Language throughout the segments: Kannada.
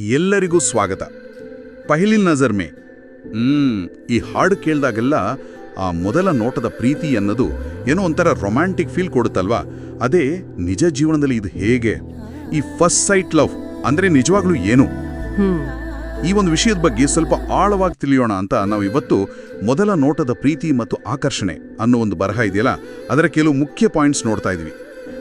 ಎಲ್ಲರಿಗೂ ಸ್ವಾಗತ. ಪಹಿಲಿನ್ ನಜರ್ ಮೇ. ಹ್ಮ್ ಈ ಹಾಡು ಕೇಳಿದಾಗೆಲ್ಲ ಆ ಮೊದಲ ನೋಟದ ಪ್ರೀತಿ ಅನ್ನೋದು ಏನೋ ಒಂಥರ ರೊಮ್ಯಾಂಟಿಕ್ ಫೀಲ್ ಕೊಡುತ್ತಲ್ವಾ? ಅದೇ ನಿಜ ಜೀವನದಲ್ಲಿ ಇದು ಹೇಗೆ? ಈ ಫಸ್ಟ್ ಸೈಟ್ ಲವ್ ಅಂದ್ರೆ ನಿಜವಾಗ್ಲೂ ಏನು? ಈ ಒಂದು ವಿಷಯದ ಬಗ್ಗೆ ಸ್ವಲ್ಪ ಆಳವಾಗಿ ತಿಳಿಯೋಣ ಅಂತ ನಾವು ಇವತ್ತು ಮೊದಲ ನೋಟದ ಪ್ರೀತಿ ಮತ್ತು ಆಕರ್ಷಣೆ ಅನ್ನೋ ಒಂದು ಬರಹ ಇದೆಯಲ್ಲ? ಅದರ ಕೆಲವು ಮುಖ್ಯ ಪಾಯಿಂಟ್ಸ್ ನೋಡ್ತಾ ಇದ್ವಿ.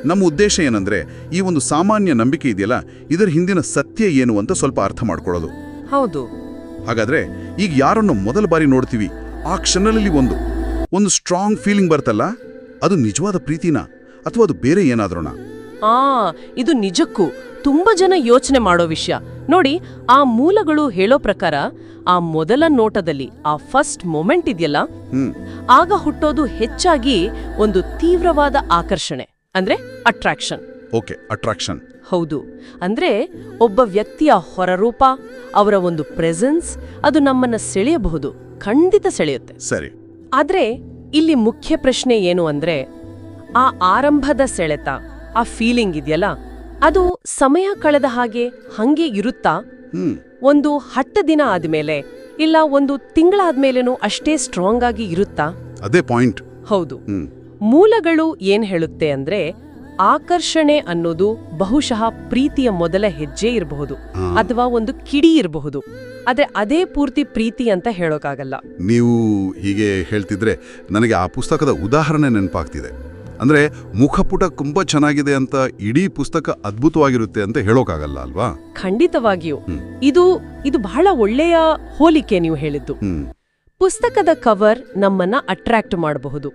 ನಮ್ಮ ಉದ್ದೇಶ ಏನಂದ್ರೆ ಈ ಒಂದು ಸಾಮಾನ್ಯ ನಂಬಿಕೆ ಇದೆಯಲ್ಲ ಇದರ ಹಿಂದಿನ ಸತ್ಯ ಏನು ಅಂತ ಸ್ವಲ್ಪ ಅರ್ಥ ಮಾಡ್ಕೊಳ್ಳೋದು. ಹೌದು. ಹಾಗಾದ್ರೆ ಈಗ ಯಾರನ್ನು ಮೊದಲ ಬಾರಿ ನೋಡ್ತೀವಿ ಆ ಕ್ಷಣದಲ್ಲಿ ಒಂದು ಒಂದು ಸ್ಟ್ರಾಂಗ್ ಫೀಲಿಂಗ್ ಬರ್ತಲ್ಲ? ಅದು ನಿಜವಾದ ಪ್ರೀತಿನಾ? ಅಥವಾ ಅದು ಬೇರೆ ಏನಾದ್ರೋಣ ಆ ಇದು ನಿಜಕ್ಕೂ ತುಂಬಾ ಜನ ಯೋಚನೆ ಮಾಡೋ ವಿಷಯ. ನೋಡಿ ಆ ಮೂಲಗಳು ಹೇಳೋ ಪ್ರಕಾರ ಆ ಮೊದಲ ನೋಟದಲ್ಲಿ ಆ ಫಸ್ಟ್ ಮೊಮೆಂಟ್ ಇದೆಯಲ್ಲ ಆಗ ಹುಟ್ಟೋದು ಹೆಚ್ಚಾಗಿ ಒಂದು ತೀವ್ರವಾದ ಆಕರ್ಷಣೆ. ಅಂದ್ರೆ ಅಟ್ರಾಕ್ಷನ್ ಓಕೆ ಅಟ್ರಾಕ್ಷನ್ ಹೌದು. ಅಂದ್ರೆ ಒಬ್ಬ ವ್ಯಕ್ತಿಯ ಹೊರರೂಪ ಅವರ ಒಂದು ಪ್ರೆಸೆನ್ಸ್ ಅದು ನಮ್ಮನ್ನ ಸೆಳೆಯಬಹುದು ಖಂಡಿತ ಸೆಳೆಯುತ್ತೆ. ಸರಿ. ಆದ್ರೆ ಇಲ್ಲಿ ಮುಖ್ಯ ಪ್ರಶ್ನೆ ಏನು ಅಂದ್ರೆ ಆ ಆರಂಭದ ಸೆಳೆತ ಆ ಫೀಲಿಂಗ್ ಇದೆಯಲ್ಲ ಅದು ಸಮಯ ಕಳೆದ ಹಾಗೆ ಹಂಗೆ ಇರುತ್ತಾ? ಒಂದು ಹತ್ತು ದಿನ ಆದ್ಮೇಲೆ ಇಲ್ಲ ಒಂದು ತಿಂಗಳಾದ್ಮೇಲೆನೂ ಅಷ್ಟೇ ಸ್ಟ್ರಾಂಗ್ ಆಗಿ ಇರುತ್ತಾ? ಅದೇ ಪಾಯಿಂಟ್ ಹೌದು. ಮೂಲಗಳು ಏನ್ ಹೇಳುತ್ತೆ ಅಂದ್ರೆ ಆಕರ್ಷಣೆ ಅನ್ನೋದು ಬಹುಶಃ ಪ್ರೀತಿಯ ಮೊದಲ ಹೆಜ್ಜೆ ಇರಬಹುದು ಅಥವಾ ಒಂದು ಕಿಡಿ ಇರಬಹುದು. ಆದ್ರೆ ಅದೇ ಪೂರ್ತಿ ಪ್ರೀತಿ ಅಂತ ಹೇಳೋಕ್ಕಾಗಲ್ಲ ನೀವು ಹೀಗೆ ಹೇಳ್ತಿದ್ರೆ ನನಗೆ ಆ ಪುಸ್ತಕದ ಉದಾಹರಣೆ ನೆನಪಾಗ್ತಿದೆ. ಅಂದ್ರೆ ಮುಖಪುಟ ತುಂಬಾ ಚೆನ್ನಾಗಿದೆ ಅಂತ ಇಡೀ ಪುಸ್ತಕ ಅದ್ಭುತವಾಗಿರುತ್ತೆ ಅಂತ ಹೇಳೋಕ್ಕಾಗಲ್ಲ ಅಲ್ವಾ? ಖಂಡಿತವಾಗಿಯೂ. ಇದು ಇದು ಬಹಳ ಒಳ್ಳೆಯ ಹೋಲಿಕೆ ನೀವು ಹೇಳಿದ್ದು. ಪುಸ್ತಕದ ಕವರ್ ನಮ್ಮನ್ನ ಅಟ್ರಾಕ್ಟ್ ಮಾಡಬಹುದು.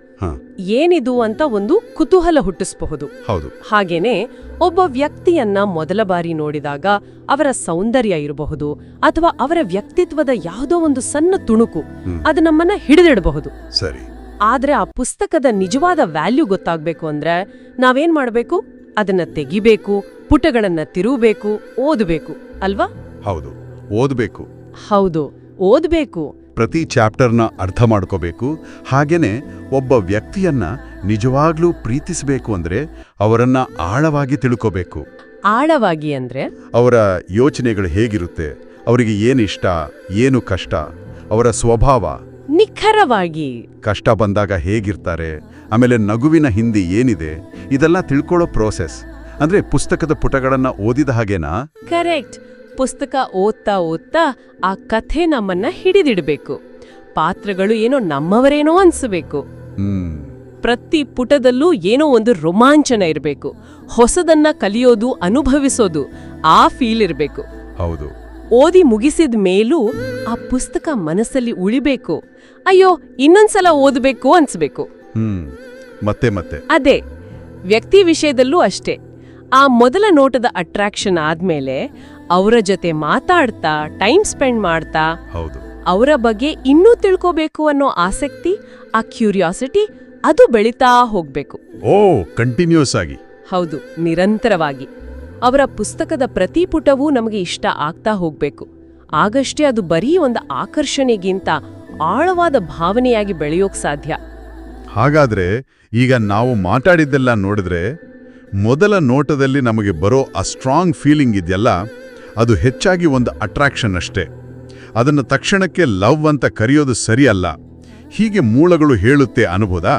ಏನಿದು ಅಂತ ಒಂದು ಕುತೂಹಲ ಹುಟ್ಟಿಸಬಹುದು. ಹೌದು. ಹಾಗೇನೆ ಒಬ್ಬ ವ್ಯಕ್ತಿಯನ್ನ ಮೊದಲ ಬಾರಿ ನೋಡಿದಾಗ ಅವರ ಸೌಂದರ್ಯ ಇರಬಹುದು ಅಥವಾ ಅವರ ವ್ಯಕ್ತಿತ್ವದ ಯಾವುದೋ ಒಂದು ಸಣ್ಣ ತುಣುಕು ಅದು ನಮ್ಮನ್ನ ಹಿಡಿದಿಡಬಹುದು. ಸರಿ. ಆದ್ರೆ ಆ ಪುಸ್ತಕದ ನಿಜವಾದ ವ್ಯಾಲ್ಯೂ ಗೊತ್ತಾಗ್ಬೇಕು ಅಂದ್ರೆ ನಾವೇನ್ ಮಾಡಬೇಕು? ಅದನ್ನ ತೆಗಿಬೇಕು ಪುಟಗಳನ್ನ ತಿರುಗಬೇಕು ಓದಬೇಕು ಅಲ್ವಾ? ಹೌದು. ಓದಬೇಕು. ಹೌದು. ಓದ್ಬೇಕು. ಪ್ರತಿ ಚಾಪ್ಟರ್ನ ಅರ್ಥ ಮಾಡ್ಕೋಬೇಕು. ಹಾಗೆಯೇ ಒಬ್ಬ ವ್ಯಕ್ತಿಯನ್ನ ನಿಜವಾಗ್ಲೂ ಪ್ರೀತಿಸಬೇಕು ಅಂದ್ರೆ ಅವರನ್ನ ಆಳವಾಗಿ ತಿಳ್ಕೋಬೇಕು. ಆಳವಾಗಿ ಅಂದ್ರೆ? ಅವರ ಯೋಚನೆಗಳು ಹೇಗಿರುತ್ತೆ? ಅವರಿಗೆ ಏನಿಷ್ಟ ಏನು ಕಷ್ಟ? ಅವರ ಸ್ವಭಾವ? ನಿಖರವಾಗಿ. ಕಷ್ಟ ಬಂದಾಗ ಹೇಗಿರ್ತಾರೆ? ಆಮೇಲೆ ನಗುವಿನ ಹಿಂದಿ ಏನಿದೆ? ಇದೆಲ್ಲ ತಿಳ್ಕೊಳ್ಳೋ ಪ್ರೋಸೆಸ್ ಅಂದ್ರೆ ಪುಸ್ತಕದ ಪುಟಗಳನ್ನ ಓದಿದ ಹಾಗೇನಾ? ಕರೆಕ್ಟ್ ಪುಸ್ತಕ ಓದ್ತಾ ಓದ್ತಾ ಆ ಕಥೆ ನಮ್ಮನ್ನ ಹಿಡಿದಿಡಬೇಕು. ಪಾತ್ರಗಳು ಏನೋ ನಮ್ಮವರೇನೋ ಅನ್ಸಬೇಕು. ಪ್ರತಿ ಪುಟದಲ್ಲೂ ಏನೋ ಒಂದು ರೋಮಾಂಚನ ಇರಬೇಕು. ಹೊಸದನ್ನ ಕಲಿಯೋದು ಅನುಭವಿಸೋದು ಆ ಫೀಲ್ ಇರಬೇಕು. ಹೌದು. ಓದಿ ಮುಗಿಸಿದ ಮೇಲೂ ಆ ಪುಸ್ತಕ ಮನಸ್ಸಲ್ಲಿ ಉಳಿಬೇಕು. ಅಯ್ಯೋ ಇನ್ನೊಂದ್ಸಲ ಓದಬೇಕು ಅನ್ಸ್ಬೇಕು. ಮತ್ತೆ ಮತ್ತೆ. ಅದೇ ವ್ಯಕ್ತಿ ವಿಷಯದಲ್ಲೂ ಅಷ್ಟೇ. ಆ ಮೊದಲ ನೋಟದ ಅಟ್ರಾಕ್ಷನ್ ಆದ್ಮೇಲೆ ಅವರ ಜೊತೆ ಮಾತಾಡ್ತಾ ಟೈಮ್ ಸ್ಪೆಂಡ್ ಮಾಡ್ತಾ ಹೌದು. ಅವರ ಬಗ್ಗೆ ಇನ್ನೂ ತಿಳ್ಕೋಬೇಕು ಅನ್ನೋ ಆಸಕ್ತಿ ಆ ಕ್ಯೂರಿಯಾಸಿಟಿ ಅದು ಬೆಳೀತಾ ಹೋಗ್ಬೇಕು. ಓ ಕಂಟಿನ್ಯೂಸ್ ಆಗಿ. ಹೌದು ನಿರಂತರವಾಗಿ. ಅವರ ಪುಸ್ತಕದ ಪ್ರತಿ ಪುಟವೂ ನಮಗೆ ಇಷ್ಟ ಆಗ್ತಾ ಹೋಗ್ಬೇಕು. ಆಗಷ್ಟೇ ಅದು ಬರೀ ಒಂದು ಆಕರ್ಷಣೆಗಿಂತ ಆಳವಾದ ಭಾವನೆಯಾಗಿ ಬೆಳೆಯೋಕ್ ಸಾಧ್ಯ. ಹಾಗಾದ್ರೆ ಈಗ ನಾವು ಮಾತಾಡಿದ್ದೆಲ್ಲ ನೋಡಿದ್ರೆ ಮೊದಲ ನೋಟದಲ್ಲಿ ನಮಗೆ ಬರೋ ಆ ಸ್ಟ್ರಾಂಗ್ ಫೀಲಿಂಗ್ ಇದೆಯಲ್ಲ? ಅದು ಹೆಚ್ಚಾಗಿ ಒಂದು ಅಟ್ರಾಕ್ಷನ್ ಅಷ್ಟೇ. ಅದನ್ನು ತಕ್ಷಣಕ್ಕೆ ಲವ್ ಅಂತ ಕರೆಯೋದು ಸರಿಯಲ್ಲ. ಹೀಗೆ ಮೂಲಗಳು ಹೇಳುತ್ತೆ ಅನ್ಬೋದಾ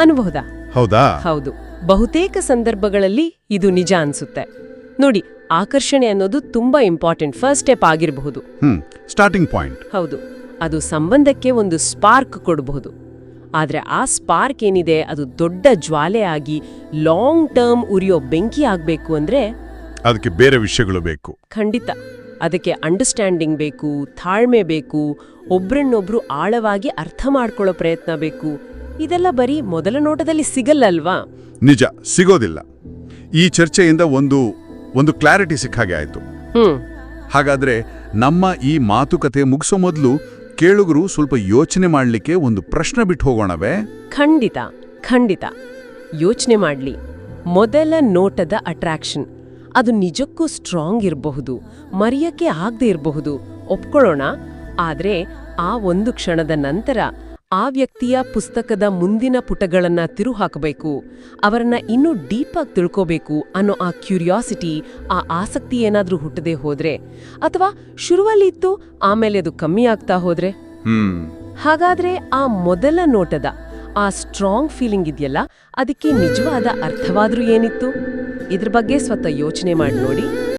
ಅನ್ಬಹುದಾ ಹೌದಾ? ಹೌದು. ಬಹುತೇಕ ಸಂದರ್ಭಗಳಲ್ಲಿ ಇದು ನಿಜ ಅನ್ಸುತ್ತೆ. ನೋಡಿ ಆಕರ್ಷಣೆ ಅನ್ನೋದು ತುಂಬಾ ಇಂಪಾರ್ಟೆಂಟ್ ಫಸ್ಟ್ ಸ್ಟೆಪ್ ಆಗಿರಬಹುದು. ಸ್ಟಾರ್ಟಿಂಗ್ ಪಾಯಿಂಟ್ ಹೌದು. ಅದು ಸಂಬಂಧಕ್ಕೆ ಒಂದು ಸ್ಪಾರ್ಕ್ ಕೊಡಬಹುದು. ಆದರೆ ಆ ಸ್ಪಾರ್ಕ್ ಏನಿದೆ ಅದು ದೊಡ್ಡ ಜ್ವಾಲೆ ಆಗಿ ಲಾಂಗ್ ಟರ್ಮ್ ಉರಿಯೋ ಬೆಂಕಿ ಆಗಬೇಕು ಅಂದ್ರೆ ಅದಕ್ಕೆ ಬೇರೆ ವಿಷಯಗಳು ಬೇಕು. ಖಂಡಿತ. ಅದಕ್ಕೆ ಅಂಡರ್ಸ್ಟ್ಯಾಂಡಿಂಗ್ ಬೇಕು ತಾಳ್ಮೆ ಬೇಕು ಒಬ್ರನ್ನೊಬ್ರು ಆಳವಾಗಿ ಅರ್ಥ ಮಾಡ್ಕೊಳ್ಳೋ ಪ್ರಯತ್ನ ಬೇಕು. ಇದೆಲ್ಲ ಬರೀ ಮೊದಲ ನೋಟದಲ್ಲಿ ಸಿಗಲ್ಲಲ್ವಾ? ನಿಜ ಸಿಗೋದಿಲ್ಲ. ಈ ಚರ್ಚೆಯಿಂದ ಒಂದು ಒಂದು ಕ್ಲಾರಿಟಿ ಸಿಕ್ಕಾಗೆ ಆಯ್ತು. ಹ್ಮ್. ಹಾಗಾದ್ರೆ ನಮ್ಮ ಈ ಮಾತುಕತೆ ಮುಗಿಸೋ ಮೊದಲು ಕೇಳುಗರು ಸ್ವಲ್ಪ ಯೋಚನೆ ಮಾಡಲಿಕ್ಕೆ ಒಂದು ಪ್ರಶ್ನೆ ಬಿಟ್ಟು ಹೋಗೋಣವೇ? ಖಂಡಿತ ಖಂಡಿತ. ಯೋಚನೆ ಮಾಡಲಿ. ಮೊದಲ ನೋಟದ ಅಟ್ರಾಕ್ಷನ್ ಅದು ನಿಜಕ್ಕೂ ಸ್ಟ್ರಾಂಗ್ ಇರಬಹುದು ಮರೆಯಕ್ಕೆ ಆಗದೆ ಇರಬಹುದು ಒಪ್ಕೊಳ್ಳೋಣ? ಆದರೆ ಆ ಒಂದು ಕ್ಷಣದ ನಂತರ ಆ ವ್ಯಕ್ತಿಯ ಪುಸ್ತಕದ ಮುಂದಿನ ಪುಟಗಳನ್ನ ತಿರುಹಾಕಬೇಕು ಅವರನ್ನ ಇನ್ನೂ ಡೀಪಾಗಿ ತಿಳ್ಕೋಬೇಕು ಅನ್ನೋ ಆ ಕ್ಯೂರಿಯಾಸಿಟಿ ಆ ಆಸಕ್ತಿ ಏನಾದ್ರೂ ಹುಟ್ಟದೆ ಹೋದ್ರೆ? ಅಥವಾ ಶುರುವಲ್ಲಿತ್ತು ಆಮೇಲೆ ಅದು ಕಮ್ಮಿ ಆಗ್ತಾ ಹೋದ್ರೆ? ಹಾಗಾದ್ರೆ ಆ ಮೊದಲ ನೋಟದ ಆ ಸ್ಟ್ರಾಂಗ್ ಫೀಲಿಂಗ್ ಇದೆಯಲ್ಲ ಅದಕ್ಕೆ ನಿಜವಾದ ಅರ್ಥವಾದ್ರೂ ಏನಿತ್ತು? ಇದ್ರ ಬಗ್ಗೆ ಸ್ವತಃ ಯೋಚನೆ ಮಾಡಿ ನೋಡಿ.